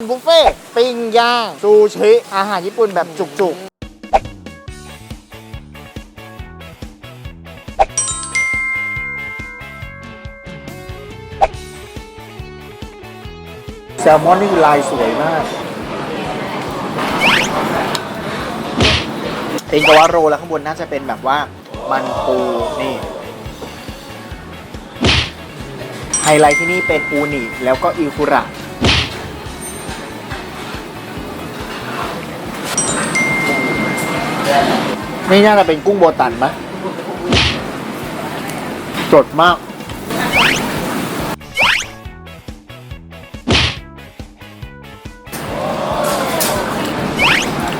บุฟเฟ่ต์ปิ้งย่าง ซูชิ อาหารญี่ปุ่นแบบจุกๆ แซลมอนนี่ลายสวยมาก เองกวาโรแล้วข้างบนน่าจะเป็นแบบว่ามันปู นี่ ไฮไลท์ที่นี่เป็นอูนิแล้วก็อิคุระ นี่น่าจะเป็นกุ้งโบตันไหมสดมาก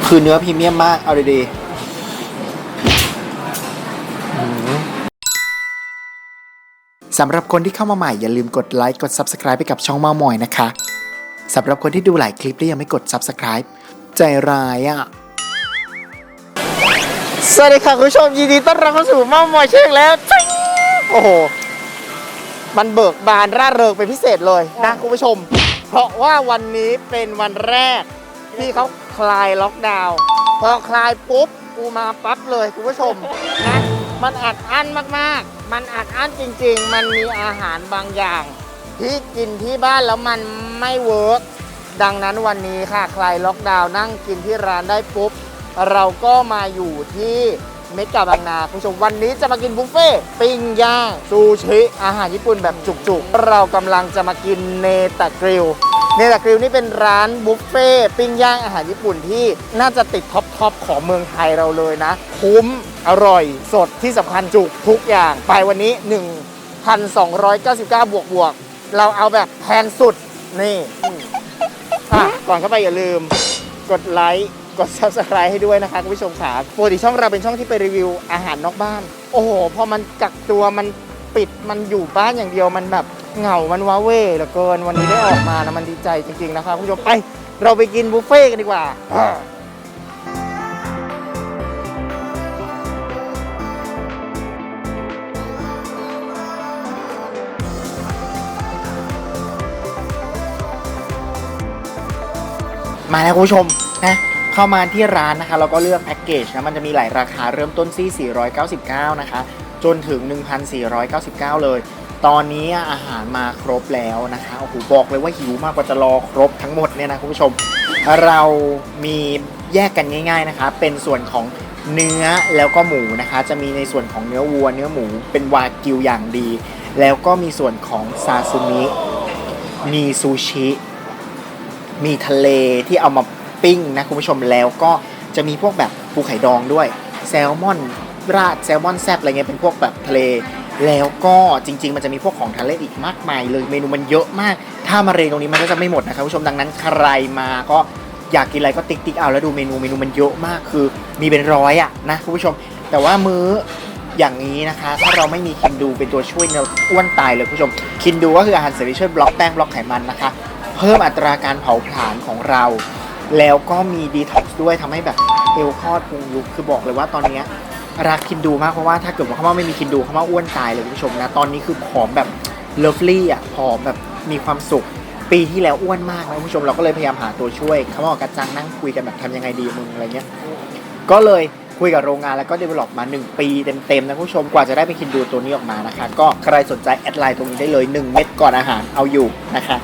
คือเนื้อพรีเมียมมาก เอาดีๆสำหรับคนที่เข้ามาใหม่อย่าลืมกดไลค์กด Subscribe ไปกับช่องเมามอยนะคะ สำหรับคนที่ดูหลายคลิปแล้วยังไม่กด Subscribe ใจร้ายอะ สวัสดีค่ะคุณผู้ชมยินดีต้อนรับเข้าสู่เมามอยเช็คแล้วจิ๊งโอ้โห มันเบิกบานร่าเริงเป็นพิเศษเลยนะคุณผู้ชม เพราะว่าวันนี้เป็นวันแรกที่เขาคลายล็อกดาวน์พอคลายปุ๊บกูมาปั๊บเลยคุณผู้ชมนะมันอัดอั้นมากๆ มันอัดอั้นจริง ๆ มันมีอาหารบางอย่าง ที่กินที่บ้านแล้วมันไม่เวิร์กดังนั้นวันนี้ค่ะคลายล็อกดาวน์นั่งกินที่ร้านได้ปุ๊บ เราก็มาอยู่ที่เมกะบางนาคุณผู้ชมวันนี้จะมากินบุฟเฟ่ต์ปิ้งย่างซูชิอาหารญี่ปุ่นแบบจุกๆ เรากำลังจะมากินเนตะกริลเนตะกริลนี่เป็นร้านบุฟเฟ่ต์ปิ้งย่างอาหารญี่ปุ่นที่น่าจะติดท็อปทอปของเมืองไทยเราเลยนะ คุ้มอร่อย สดที่สำคัญจุกทุกอย่าง ไปวันนี้ 1,299 บวกบวกเราเอาแบบแพงสุดนี่อะก่อนเข้าไปอย่าลืมกดไลค์ กด subscribe ให้ด้วยนะคะคุณผู้ชมขาปกติช่องเราเป็นช่องที่ไปรีวิวอาหารนอกบ้าน โอ้โห พอมันกักตัวมันปิดมันอยู่บ้านอย่างเดียวมันแบบเหงา มันว้าเว่เหลือเกิน วันนี้ได้ออกมานะมันดีใจจริงๆนะคะคุณผู้ชมไป เราไปกินบุฟเฟ่กันดีกว่า มาแล้วคุณผู้ชมนะ เข้ามาที่ร้านนะคะเราก็เลือกแพ็กเกจนะมันจะมีหลายราคาเริ่มต้นที่ 499 นะคะ จนถึง 1,499 เลย ตอนนี้อาหารมาครบแล้วนะคะโอ้โหบอกเลยว่าหิวมากกว่าจะรอครบทั้งหมดเนี่ยนะคุณผู้ชม เรามีแยกกันง่าย ๆนะคะ เป็นส่วนของเนื้อแล้วก็หมูนะคะ จะมีในส่วนของเนื้อวัว เนื้อหมูเป็นวากิวอย่างดี แล้วก็มีส่วนของซาซูมิมีซูชิ มีทะเลที่เอามา ปิ้งนะคุณผู้ชมแล้วก็จะมีพวกแบบปูไข่ดองด้วย แซลมอนราดแซลมอนแซบอะไรเงี้ยเป็นพวกแบบทะเล แล้วก็จริง ๆ มันจะมีพวกของทะเลอีกมากมายเลยเมนูมันเยอะมาก ถ้ามาเรงตรงนี้มันก็จะไม่หมดนะครับคุณผู้ชมดังนั้นใครมาก็อยากกินอะไรก็ติ๊กติ๊กเอาแล้วดูเมนูเมนูมันเยอะมากคือ มีเป็นร้อยอะนะคุณผู้ชม แต่ว่ามื้ออย่างนี้นะคะ ถ้าเราไม่มีคินดูเป็นตัวช่วยเนี่ยอ้วนตายเลยคุณผู้ชม คินดูก็คืออาหารเสริมช่วยบล็อกแป้งบล็อกไขมันนะคะ เพิ่มอัตราการเผาผลาญของเรา แล้วก็มีดีท็อกซ์ด้วยทำให้แบบเอวคลอดพุงยุบคือบอกเลยว่าตอนเนี้รักคินดูมากเพราะว่าถ้าเกิดว่าเขาว่าไม่มีคินดูเขาว่าอ้วนตายเลยคุณผู้ชมนะ ตอนนี้คือผอมแบบเลิฟลี่อะผอมแบบมีความสุข ปีที่แล้วอ้วนมากนะคุณผู้ชมเราก็เลยพยายามหาตัวช่วยเขาบอกกับจังนั่งคุยกันแบบทำยังไงดีมึงอะไรเงี้ยก็เลยคุยกับโรงงานแล้วก็ develop มา 1 ปีเต็มๆนะคุณผู้ชมกว่าจะได้ไปคินดูตัวนี้ออกมานะคะ ก็ใครสนใจแอดไลน์ตรงนี้ได้เลย 1 เม็ดก่อนอาหารเอาอยู่นะคะ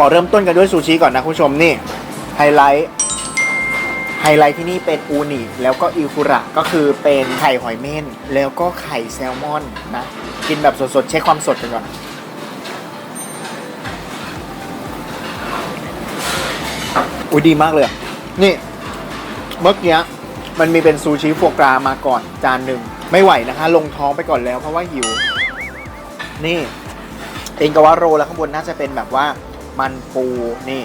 ขอเริ่มต้นกันด้วยซูชิก่อนนะคุณผู้ชมนี่ไฮไลท์ไฮไลท์ที่นี่เป็นอูนิแล้วก็อิคุระก็คือเป็นไข่หอยเม่นแล้วก็ไข่แซลมอนนะ กินแบบสดๆ เช็คความสดกันก่อน อุ้ยดีมากเลย นี่ เมื่อกี้มันมีเป็นซูชิฟัวกรามาก่อนจานหนึ่ง ไม่ไหวนะคะ ลงท้องไปก่อนแล้วเพราะว่าหิว นี่ เองกว่าโรแล้วข้างบนน่าจะเป็นแบบว่า มันปูนี่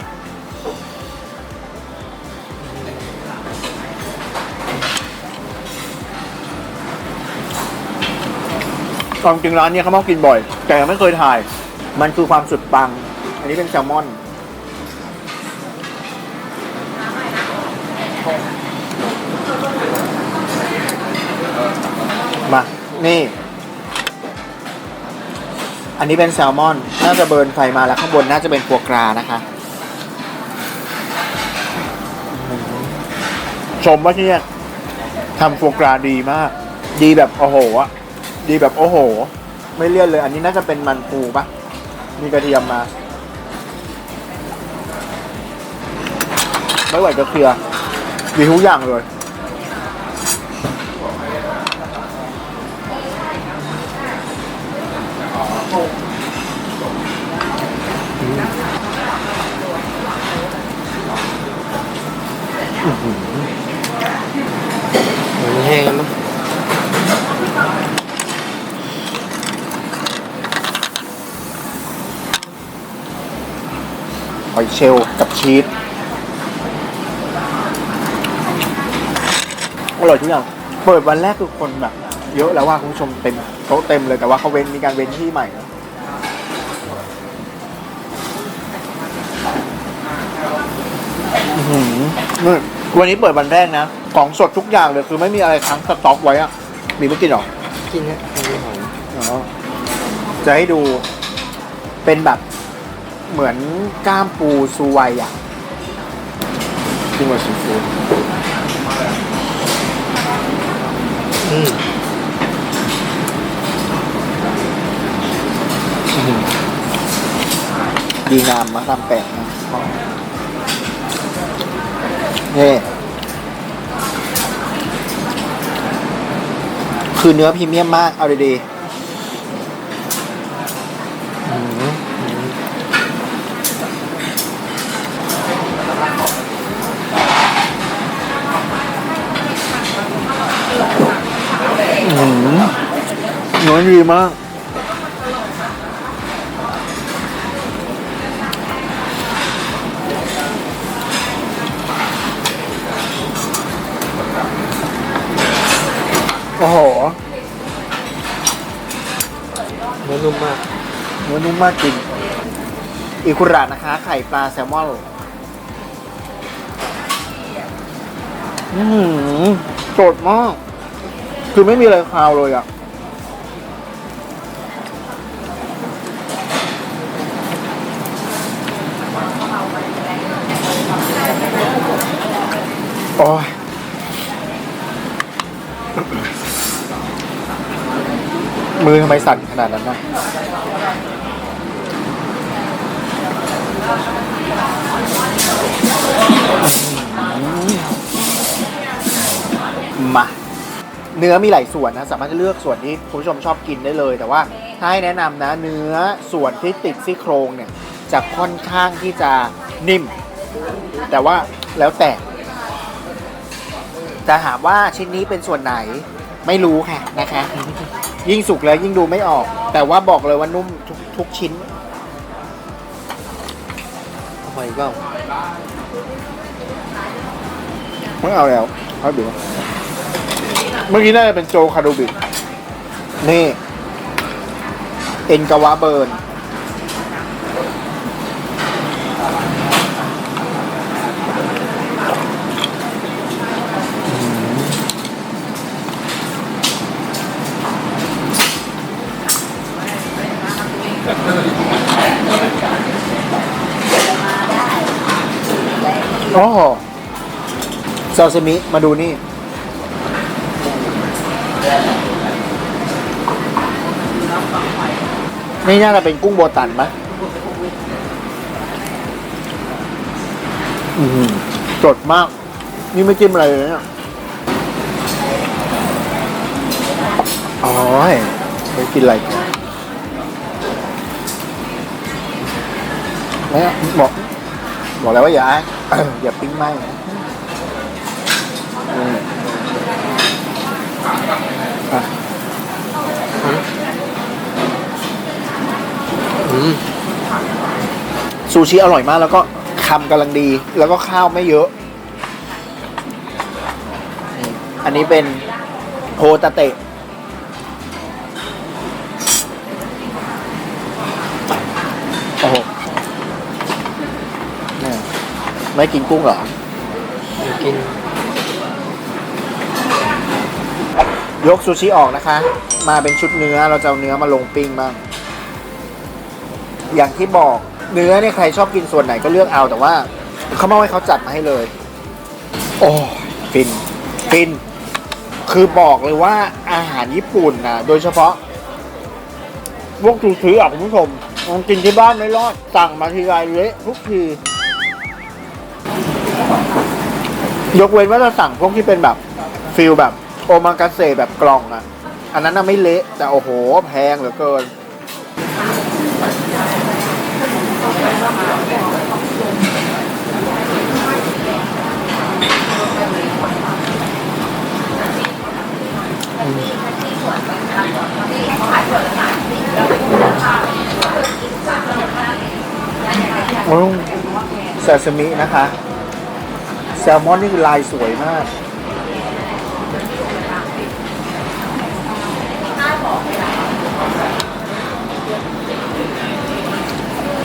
ความจริงร้านเนี้ยเขามากินบ่อย แต่ไม่เคยถ่าย มันคือความสุดปัง อันนี้เป็นแซลมอน มา นี่ อันนี้เป็นแซลมอน น่าจะเบิร์นไฟมาแล้วข้างบนน่าจะเป็นฟัวกรานะคะชมว่าที่เนี่ยทำฟัวกราดีมาก ดีแบบโอ้โหอะดีแบบโอ้โห ไม่เลี่ยนเลย อันนี้น่าจะเป็นมันปูปะมีกระเทียมมา ไม่ไหวจะเคลียร์มีทุกอย่างเลย มันแห้งแล้วมั้ง หอย เชลล์กับชีสอร่อยทุกอย่าง เปิดวันแรกคือคนแบบ เยอะแล้วว่าคุณผู้ชมเต็มโต๊ะเต็มเลยแต่ว่าเขาเว้นมีการเว้นที่ใหม่นะอื้อหือนี่วันนี้เปิดวันแรกนะ ของสดทุกอย่างเลยคือไม่มีอะไรค้างสต็อกไว้อะมีไม่กินหรอ กินนะไม่หอมอ๋อจะให้ดูเป็นแบบ เหมือนก้ามปูซูไวอะกินกับซีฟู้ดอืมดีงามมาทำแปลกนะนี่คือเนื้อพรีเมียมมาก เอาดีอืม ๆอื้อหือเนื้อดีมาก โอ้โหเนื้อนุ่มมากเนื้อนุ่มมากจริง อีคุระนะคะ ไข่ปลาแซลมอนอือหือสดมาก คือไม่มีอะไรคาวเลยอะ โอ้ยมือทำไมสั่นขนาดนั้นนะมา เนื้อมีหลายส่วนนะ สามารถจะเลือกส่วนที่คุณผู้ชมชอบกินได้เลย แต่ว่าถ้าให้แนะนำนะ เนื้อส่วนที่ติดซี่โครงเนี่ย จะค่อนข้างที่จะนิ่ม แต่ว่าแล้วแต่ จะถามว่าชิ้นนี้เป็นส่วนไหนไม่รู้ค่ะนะคะ ยิ่งสุกแล้วยิ่งดูไม่ออก แต่ว่าบอกเลยว่านุ่มทุกทุกชิ้นอร่อยเปล่าไม่เอาแล้วเอาเดี๋ยวเมื่อกี้น่าจะเป็นโจคารูบินี่ เอ็นกาวาเบิร์น โอ้ซาซิมิ มาดูนี่ นี่น่าจะเป็นกุ้งโบตันปะอืมสดมาก นี่ไม่จิ้มอะไรเลยเนี่ยอ๋อยไปกินอะไรก่อนเนี่ยบอกบอกแล้วว่าอย่า อย่าปิ้งไหม้นะอืมอะอืมซูชิอร่อยมากแล้วก็คำกำลังดี แล้วก็ข้าวไม่เยอะ อันนี้เป็นโฮตาเตะ โอ้โหเนี่ย ไม่กินกุ้งเหรออยากกิน ยกซูชิออกนะคะ มาเป็นชุดเนื้อเราจะเอาเนื้อมาลงปิ้งบ้าง อย่างที่บอกเนื้อเนี่ยใครชอบกินส่วนไหนก็เลือกเอาแต่ว่าเขามาให้เขาจัดมาให้เลย โอ้ยฟินฟิน คือบอกเลยว่าอาหารญี่ปุ่นนะโดยเฉพาะพวกซูชิอะคุณผู้ชมลองกินที่บ้านไม่รอดสั่งมาทีไรเละทุกที ยกเว้นว่าจะสั่งพวกที่เป็นแบบฟิลแบบโอมากาเสะแบบกล่องอะอันนั้นน่ะไม่เละแต่โอ้โหแพงเหลือเกิน โอ้ซาซิมินะคะ แซลมอนนี่คือลายสวยมาก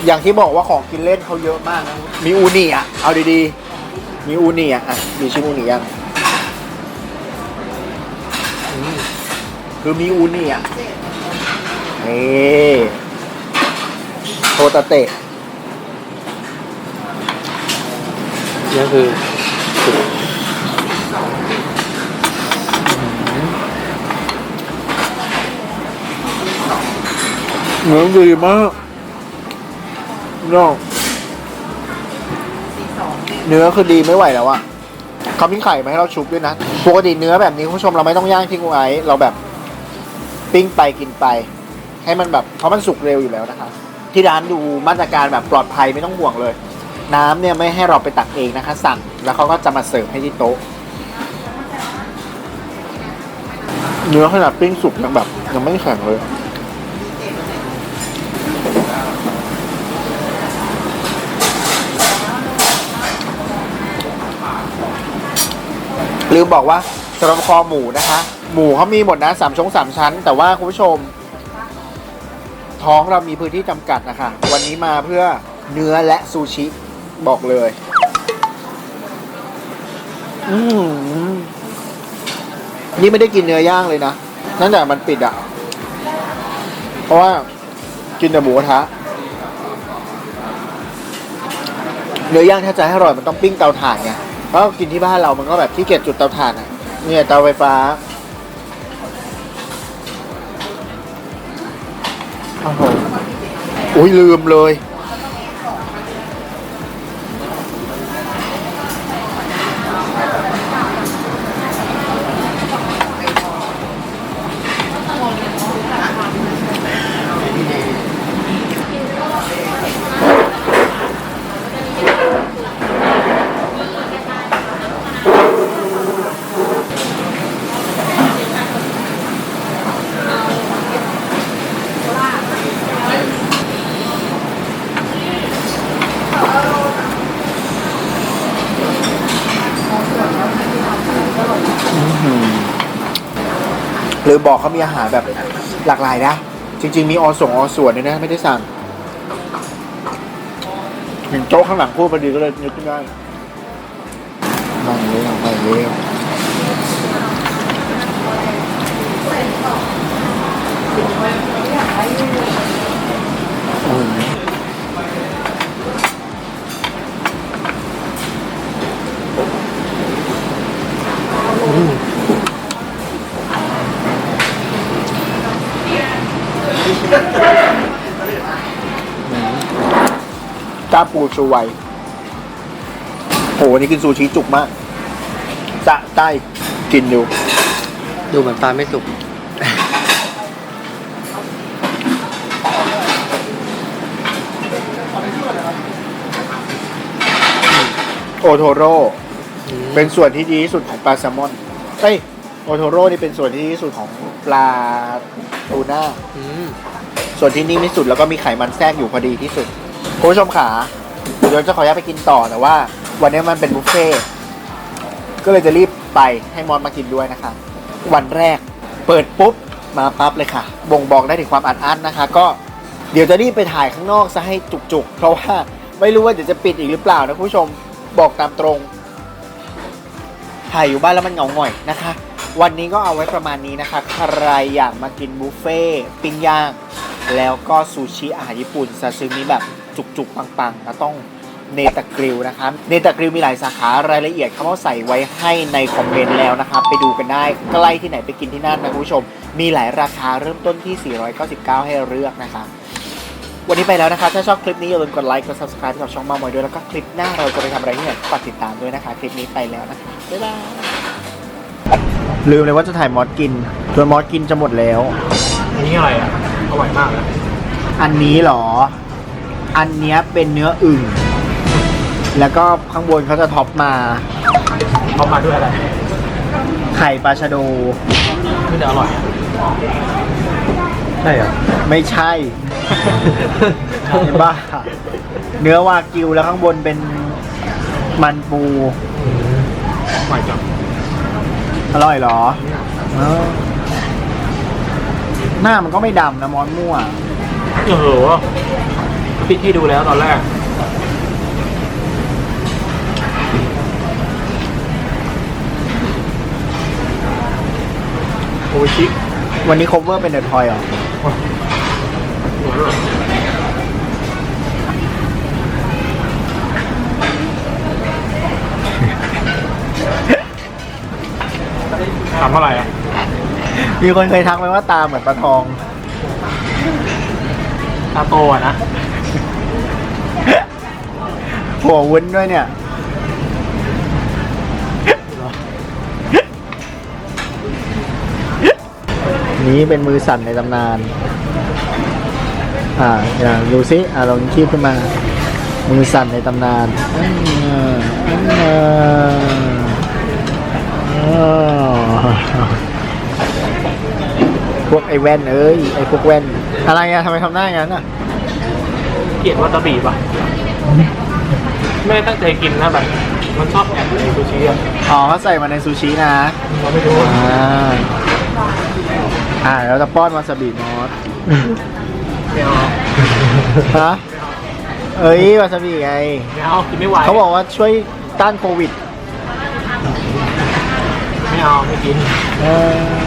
อย่างที่บอกว่าของกินเล่นเขาเยอะมากนะ มีอูนิอะ เอาดีๆ มีอูนิอะอะ มีชิมอูนิยังคือมีอูนิอะนี่โทตาเตะนี่คือ เนื้อดีมากนอกเนื้อคือดีไม่ไหวแล้วอะเขามีไข่มาให้เราชุบด้วยนะ ปกติเนื้อแบบนี้คุณผู้ชมเราไม่ต้องย่างทิ้งไว้ เราแบบปิ้งไปกินไป ให้มันแบบเพราะมันสุกเร็วอยู่แล้วนะคะ ที่ร้านดูมาตรการแบบปลอดภัยไม่ต้องห่วงเลย น้ำเนี่ยไม่ให้เราไปตักเองนะคะ สั่งแล้วเขาก็จะมาเสิร์ฟให้ที่โต๊ะ เนื้อขนาดปิ้งสุกยังแบบยังไม่แข็งเลย ลืมบอกว่าสำหรับคอหมูนะคะ หมูเขามีหมดนะสามชงสามชั้น แต่ว่าคุณผู้ชม ท้องเรามีพื้นที่จำกัดนะคะ วันนี้มาเพื่อเนื้อและซูชิบอกเลย อืมนี่ไม่ได้กินเนื้อย่างเลยนะนั่นแต่มันปิดอะ่ะ เพราะว่ากินแต่หมูกระทะเนื้อย่างถ้าจะให้อร่อยมันต้องปิ้งเตาถ่านไง เพราะกินที่บ้านเรามันก็แบบขี้เกียจจุดเตาถ่านอะเนี่ยเตาไฟฟ้าโอ้โหอุ้ยลืมเลย บอกเขามีอาหารแบบหลากหลายนะ จริง ๆ มีออส่งออส่วนด้วยนะ ไม่ได้สั่งเห็นโต๊ะข้างหลังพูดพอดีก็เลยนึกขึ้นได้นั่งเลยนั่งไปเลย ปูชูไวโหวันนี้กินซูชิจุกมากจะใจกินอยู่ ดูเหมือนปลาไม่สุก โอโทโร่เป็นส่วนที่ดีที่สุดของปลาแซลมอนเอ้ยโอโทโร่นี่เป็นส่วนที่ดีที่สุดของปลาทูน่า อืม ส่วนที่นิ่มที่สุดแล้วก็มีไขมันแทรกอยู่พอดีที่สุดคุณผู้ชมขา เดี๋ยวจะขออนุญาตไปกินต่อแต่ว่า วันนี้มันเป็นบุฟเฟ่ต์ก็เลยจะรีบไปให้มอนมากินด้วยนะคะ วันแรกเปิดปุ๊บมาปั๊บเลยค่ะ บ่งบอกได้ถึงความอัดอั้นนะคะ ก็เดี๋ยวจะรีบไปถ่ายข้างนอกซะให้จุกๆ เพราะว่าไม่รู้ว่าเดี๋ยวจะปิดอีกหรือเปล่านะคุณผู้ชมบอกตามตรง ถ่ายอยู่บ้านแล้วมันเหงาหงอยนะคะ วันนี้ก็เอาไว้ประมาณนี้นะคะ ใครอยากมากินบุฟเฟ่ต์ปิ้งย่าง แล้วก็ซูชิอาหารญี่ปุ่นซาซิมิแบบจุกๆปังๆแล้วต้อง เนตากริลนะครับเนตากริลมีหลายสาขารายละเอียดเขาใส่ไว้ให้ในคอมเมนต์แล้วนะครับ ไปดูกันได้ใกล้ที่ไหนไปกินที่นั่นนะคุณผู้ชม มีหลายราคาเริ่มต้นที่ 499 ให้เลือกนะคะวันนี้ไปแล้วนะคะ ถ้าชอบคลิปนี้อย่าลืมกดไลค์กด subscribe กับช่องมามอยด้วย แล้วก็คลิปหน้าเราจะไปทำอะไรที่ไหนฝากติดตามด้วยนะคะ คลิปนี้ไปแล้วนะคะ บ๊ายบาย ลืมเลยว่าจะถ่ายมอสกินจนมอสกินจะหมดแล้ว อันนี้อะไรอะ อร่อยมากนะอันนี้เหรอ อันเนี้ยเป็นเนื้ออึ่ง แล้วก็ข้างบนเขาจะท็อปมาเขามาด้วยอะไร ไข่ปลาชะโดไม่ได้อร่อยอะใช่เหรอ ไม่ใช่เห็นบ้าเนื้อวากิวแล้วข้างบนเป็นมันปูอร่อยจังอร่อยเหรอเออหน้ามันก็ไม่ดำนะมอนมั่ว โอ้โหปิดให้ดูแล้วตอนแรก อชิวันนี้ cover เป็นเดอะทอยเหรอทำอะไรอะมีคนเคยทักไหมว่าตาเหมือนปลาทอง ตาโตอะนะ หัววุ้นด้วยเนี่ย นี้เป็นมือสั่นในตำนาน อ่าอย่าดูซิอ่าลองคีบขึ้นมา มือสั่นในตำนานอ่าอ่าอ่าพวกไอ้แว่นเอ้ยไอ้พวกแว่น อะไรอะทำไมทำหน้าอย่างนั้นอะเกลียดวาตาบิป่ะไม่ได้ตั้งใจกินนะแบบมันชอบแอบในซูชิอะอ๋อเขาใส่มาในซูชินะเราไม่รู้อ่า อ่าเราจะป้อนวาซาบิมอสไม่เอาฮะเอ้ยวาซาบิไง ไม่เอากินไม่ไหวเขาบอกว่าช่วยต้านโควิด ไม่เอาไม่กิน เออ